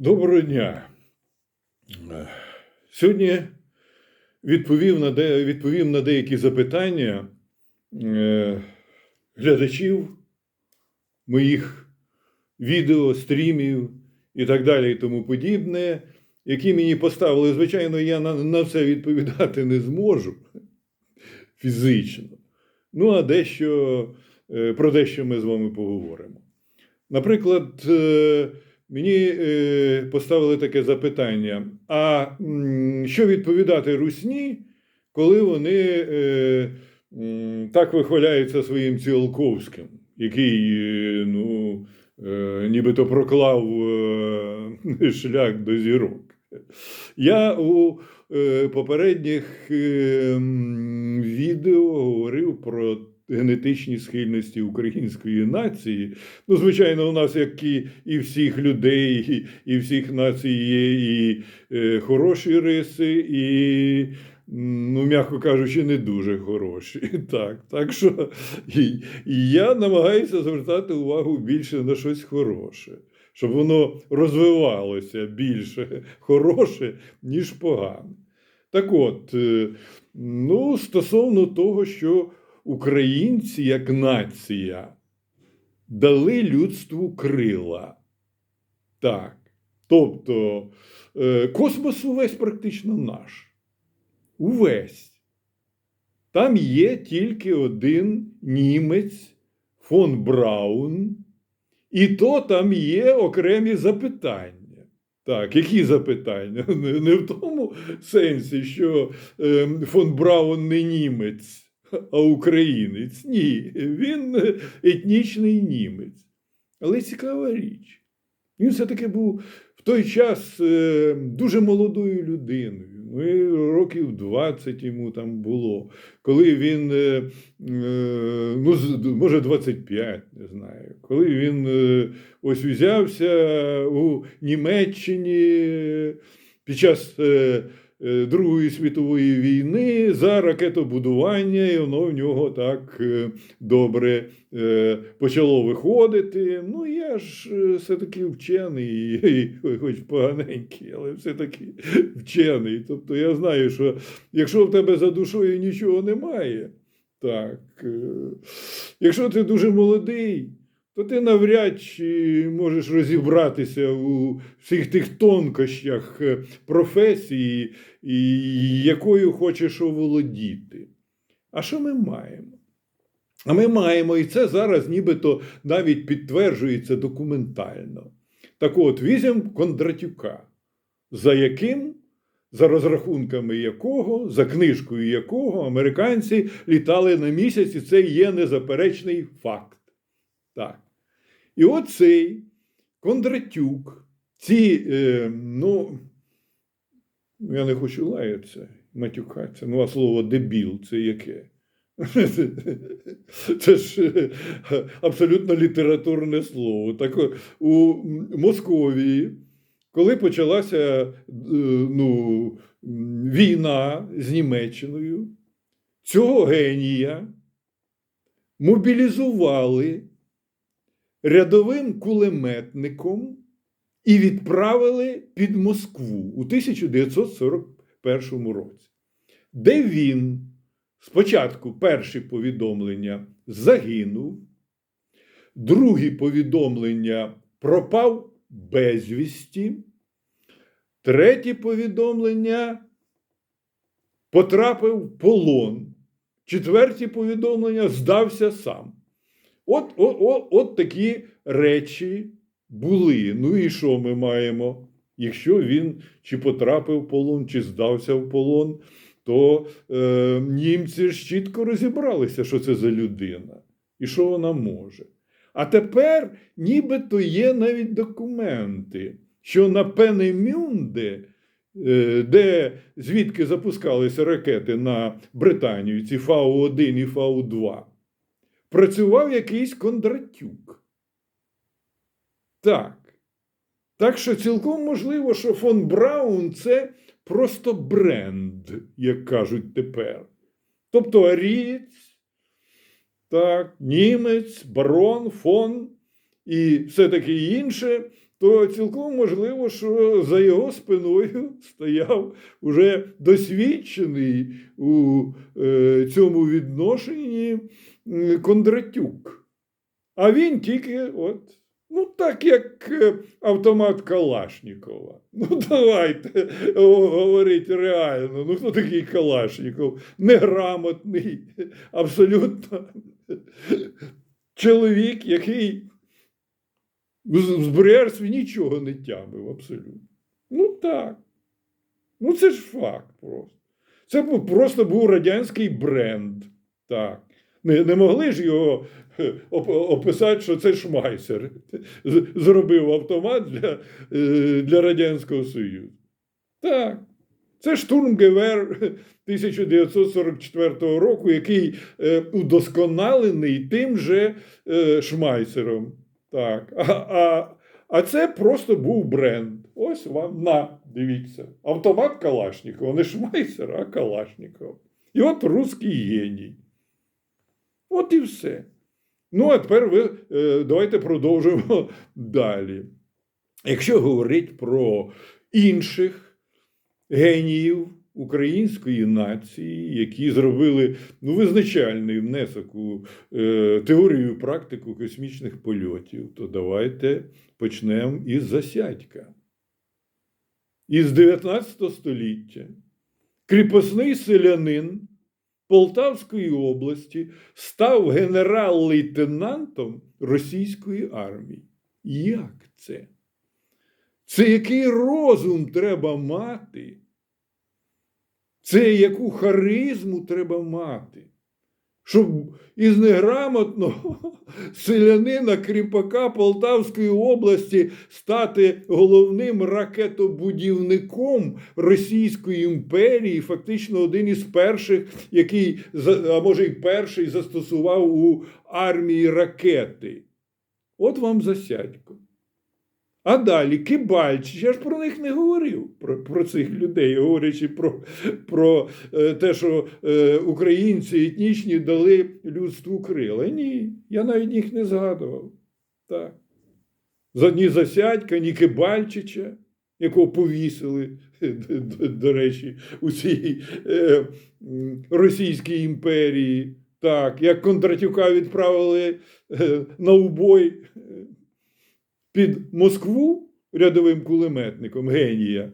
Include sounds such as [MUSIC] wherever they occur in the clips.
Доброго дня. Сьогодні відповів на де, відповім на деякі запитання е, глядачів моїх відео, стрімів і так далі, і тому подібне, які мені поставили. Звичайно, я на, на все відповідати не зможу фізично. Ну, а дещо е, про дещо ми з вами поговоримо. Наприклад, е, мені е, поставили таке запитання: а м, що відповідати русні, коли вони е, м, так вихваляються своїм Ціолковським, який е, ну, е, нібито проклав е, [LAUGHS] шлях до зірок? Я у е, попередніх е, відео говорив про генетичні схильності української нації. Ну, звичайно, у нас, як і, і всіх людей, і, і всіх націй є і е, хороші риси, і, ну, м'яко кажучи, не дуже хороші. [LAUGHS] Так, так що і, і я намагаюся звертати увагу більше на щось хороше, щоб воно розвивалося більше хороше, ніж погане. Так от, е, ну, стосовно того, що українці як нація дали людству крила. Так. Тобто е, космос увесь практично наш. Увесь. Там є тільки один німець фон Браун, і то там є окремі запитання. Так, які запитання? [LAUGHS] Не в тому сенсі, що е, фон Браун не німець, а українець. Ні, він етнічний німець. Але цікава річ. Він все-таки був в той час е, дуже молодою людиною. Ну, і років 20 йому там було, коли він, е, е, ну, може, 25, не знаю, коли він е, ось узявся у Німеччині під час е, е, Другої світової війни за ракетобудування, і воно в нього так е, добре е, почало виходити. Ну, я ж е, все-таки вчений, хоч поганенький, але все-таки вчений. Тобто я знаю, що якщо в тебе за душою нічого немає, так, е, якщо ти дуже молодий, то ти навряд чи можеш розібратися у всіх тих тонкощах е, професії, і якою хочеш оволодіти. А що ми маємо? А ми маємо, і це зараз нібито навіть підтверджується документально. Так от, візьмемо Кондратюка, за яким, за розрахунками якого, за книжкою якого американці літали на місяць, і це є незаперечний факт. Так. І оцей Кондратюк, ці, е, ну, я не хочу лаятися, матюкатися, ну а слово дебіл це яке? [LAUGHS] Це ж е, абсолютно літературне слово. Так у Московії, коли почалася е, ну, війна з Німеччиною, цього генія мобілізували рядовим кулеметником і відправили під Москву у 1941 році, де він спочатку перші повідомлення загинув, другі повідомлення пропав безвісті, третє повідомлення потрапив в полон, четверті повідомлення здався сам. От, от, от, от такі речі були. Ну і що ми маємо? Якщо він чи потрапив в полон, чи здався в полон, то е, німці ж чітко розібралися, що це за людина і що вона може. А тепер нібито є навіть документи, що на Пенемюнде, е, де звідки запускалися ракети на Британію, ці Фау-1 і Фау-2, працював якийсь Кондратюк. Так. Так що цілком можливо, що фон Браун це просто бренд, як кажуть тепер. Тобто арієць, так, німець, барон, фон і все таке інше то цілком можливо, що за його спиною [LAUGHS] стояв уже досвідчений у е, цьому відношенні Кондратюк. А він тільки от. Ну, так як е, автомат Калашнікова. [LAUGHS] Ну, давайте говорити реально. Ну, хто такий Калашніков? Неграмотний, абсолютно чоловік, який в з Брерстві нічого не тямив абсолютно. Ну так. Ну, це ж факт просто. Це просто був радянський бренд. Так. Не, не могли ж його е, описати, що це шмайсер. Зробив автомат для, е, для Радянського Союзу. Так. Це штурмгевер 1944 року, який е, удосконалений тим же шмайсером. Так. А, а, а це просто був бренд. Ось вам на, дивіться. Автомат Калашникова, не Шмайсер, а Калашников. І от русський геній. От і все. Ну, а тепер ви е, давайте продовжимо [LAUGHS] далі. Якщо говорити про інших геніїв української нації, які зробили ну, визначальний внесок у е, теорію і практику космічних польотів, то давайте почнемо із Засядька. Із 19 століття кріпосний селянин Полтавської області став генерал-лейтенантом російської армії. Як це? Це який розум треба мати? Це яку харизму треба мати? Щоб із неграмотного селянина кріпака Полтавської області стати головним ракетобудівником Російської імперії, фактично один із перших, який, а може й перший, застосував у армії ракети. От вам засядько. А далі Кибальчич, я ж про них не говорив, про, про цих людей, говорячи про, про е, те, що е, українці етнічні дали людству крила. Ні, я навіть їх не згадував. Так. За ні Засядька, ні Кибальчича, якого повісили, [LAUGHS] до, речі, у цій е, Російській імперії. Так, як Кондратюка відправили е, на убой під Москву рядовим кулеметником генія,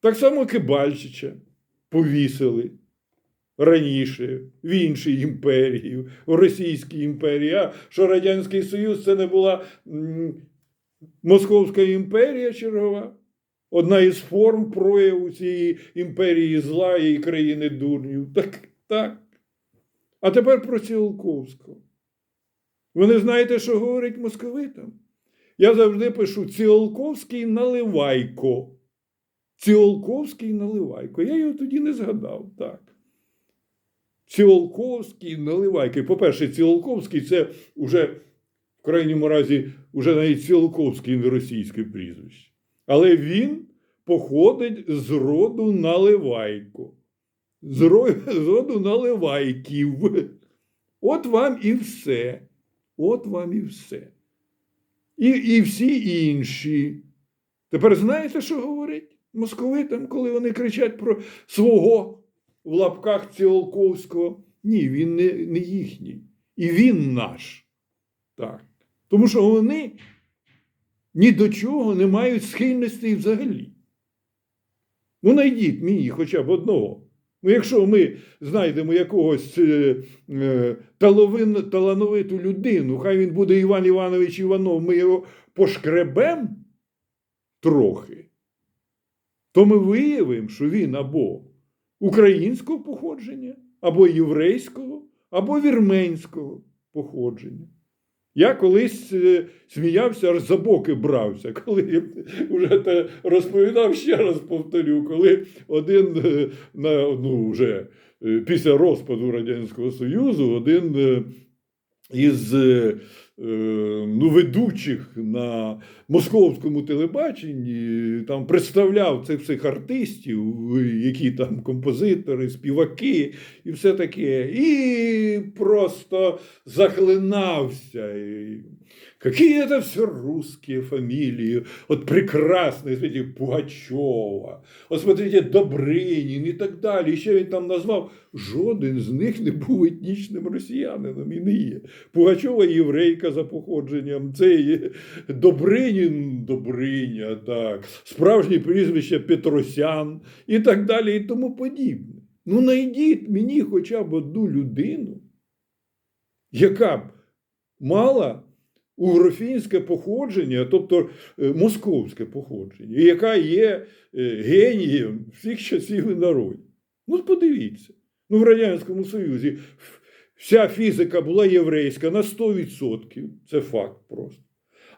так само Кибальчича повісили раніше в іншій імперії, в Російській імперії. А що Радянський Союз це не була Московська імперія чергова? Одна із форм прояву цієї імперії зла і країни дурнів. Так, так. А тепер про Ціолковського. Ви не знаєте, що говорить московитам? Я завжди пишу Ціолковський наливайко. Ціолковський наливайко. Я його тоді не згадав. Так. Ціолковський наливайко. По-перше, Ціолковський це вже в крайньому разі вже навіть Ціолковський не російське прізвище. Але він походить з роду наливайко. З роду наливайків. От вам і все. От вам і все. І, і всі інші. Тепер знаєте, що говорить московитам, коли вони кричать про свого в лапках Ціолковського? Ні, він не, не їхній. І він наш. Так. Тому що вони ні до чого не мають схильностей взагалі. Ну, знайдіть мені хоча б одного. Ну, якщо ми знайдемо якогось е, е, таловин, талановиту людину, хай він буде Іван Іванович Іванов, ми його пошкребем трохи, то ми виявимо, що він або українського походження, або єврейського, або вірменського походження. Я колись е, сміявся, аж за боки брався, [LAUGHS] коли вже те розповідав, ще раз повторю, коли один е, на, ну, вже е, після розпаду Радянського Союзу, один із ну, ведучих на московському телебаченні там представляв цих всіх артистів, які там композитори, співаки і все таке. І просто захлинався. Какие это все русские фамилии. Вот прекрасные, смотрите, Пугачова, от смотрите, Добринін і так далі. І ще він там назвав, жоден з них не був етнічним росіянином і не є. Пугачова єврейка за походженням, це Добринін, Добриня, так, справжнє прізвище Петросян і так далі, і тому подібне. Ну, найдіть мені хоча б одну людину, яка б мала угрофінське походження, тобто е, московське походження, яка є е, генієм всіх часів і народів. Ну, подивіться. Ну, в Радянському Союзі вся фізика була єврейська на 100%. Це факт просто.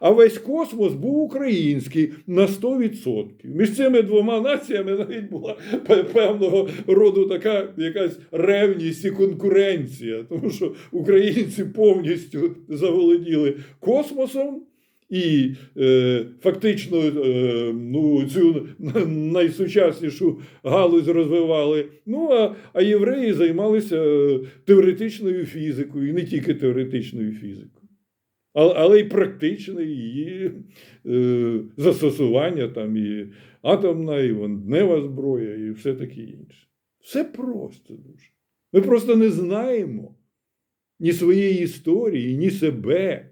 А весь космос був український на 100%. Між цими двома націями навіть була певного роду така якась ревність і конкуренція, тому що українці повністю заволоділи космосом. І е, фактично е, ну, цю найсучаснішу галузь розвивали. Ну, а, а євреї займалися е, теоретичною фізикою, і не тільки теоретичною фізикою але й практичне її е, застосування, там і атомна, і вогнева зброя, і все таке інше. Все просто дуже. Ми просто не знаємо ні своєї історії, ні себе.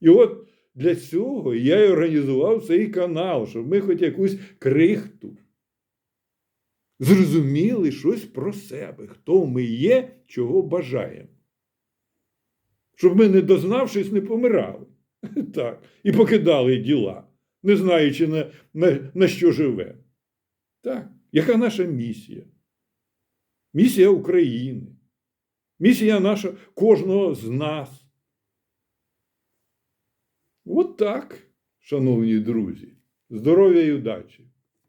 І от для цього я і організував цей канал, щоб ми хоч якусь крихту зрозуміли щось про себе, хто ми є, чого бажаємо щоб ми, не дознавшись, не помирали. [LAUGHS] Так. І покидали діла, не знаючи, на, на, на що живе. Так. Яка наша місія? Місія України. Місія наша кожного з нас. От так, шановні друзі. Здоров'я і удачі!